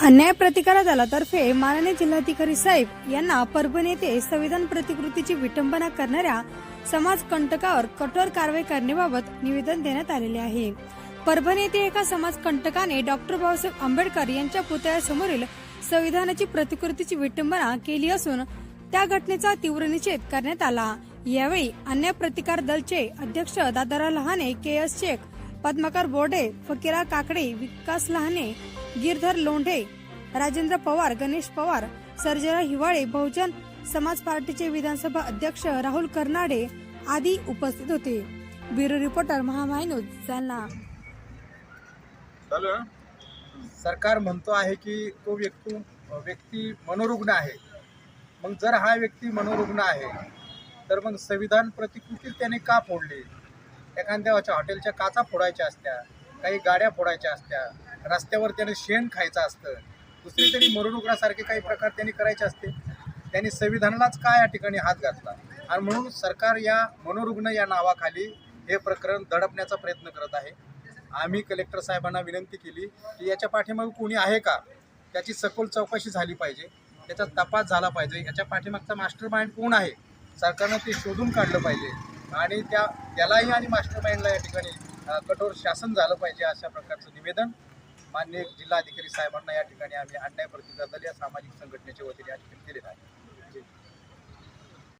अन्याय प्रतिकार दलातर्फे माननीय जिल्हाधिकारी साहेब यांना परभणी येथे संविधान प्रतिकृतीची विटंबना करणाऱ्या समाज कंटकावर कठोर कारवाई करण्याबाबत निवेदन देण्यात आलेले आहे. परभणी येथे एका समाज कंटकाने डॉक्टर बाबासाहेब आंबेडकर यांच्या पुतळ्यासमोरील संविधानाची प्रतिकृतीची विटंबना केली असून त्या घटनेचा तीव्र निषेध करण्यात आला. यावेळी अन्याय प्रतिकार दलचे अध्यक्ष दादारा लहाने के एस शेख पद्माकर बोर्डे फकीरा काकडे विकास लहाने गिरधर लोंढे राजेंद्र पवार गणेश पवार सर्जरा हिवाळे बहुजन समाज पार्टीचे विधानसभा अध्यक्ष राहुल कर्नाडे आदी उपस्थित होते. Bureau reporter Mahamay News Jalna. सरकार म्हणतो आहे की तो व्यक्ती व्यक्ती मनोरुग्ण आहे. मग जर हा व्यक्ती मनोरुग्ण आहे तर मग संविधान प्रतिकृती त्याने का फोडली? एखाद्या हॉटेलच्या काचा फोडायच्या असत्या काही गाड्या फोडायच्या असत्या रस्त्यावर त्याने शेण खायचं असतं दुसरी तरी मरुडुकरासारखे काही प्रकार त्यांनी करायचे असते. त्यांनी संविधानालाच का या ठिकाणी हात घातला? आणि म्हणून सरकार या मनोरुग्ण या नावाखाली हे प्रकरण दडपण्याचा प्रयत्न करत आहे. आम्ही कलेक्टर साहेबांना विनंती केली की याच्या पाठीमागे कोणी आहे का? त्याची सखोल चौकशी झाली पाहिजे. त्याचा तपास झाला पाहिजे. याच्या पाठीमागचा मास्टर माइंड कोण आहे? सरकारनं ते शोधून काढलं पाहिजे. आणि त्या त्यालाही आणि मास्टर माइंडला या ठिकाणी कठोर शासन झालं पाहिजे अशा प्रकारचं निवेदन. मान्य जिल्हाधिकारी साहेबांना या ठिकाणी आम्ही अन्याय प्रतिकार दल या सामाजिक संघटनेच्या वतीने या ठिकाणी दिलेलं आहे.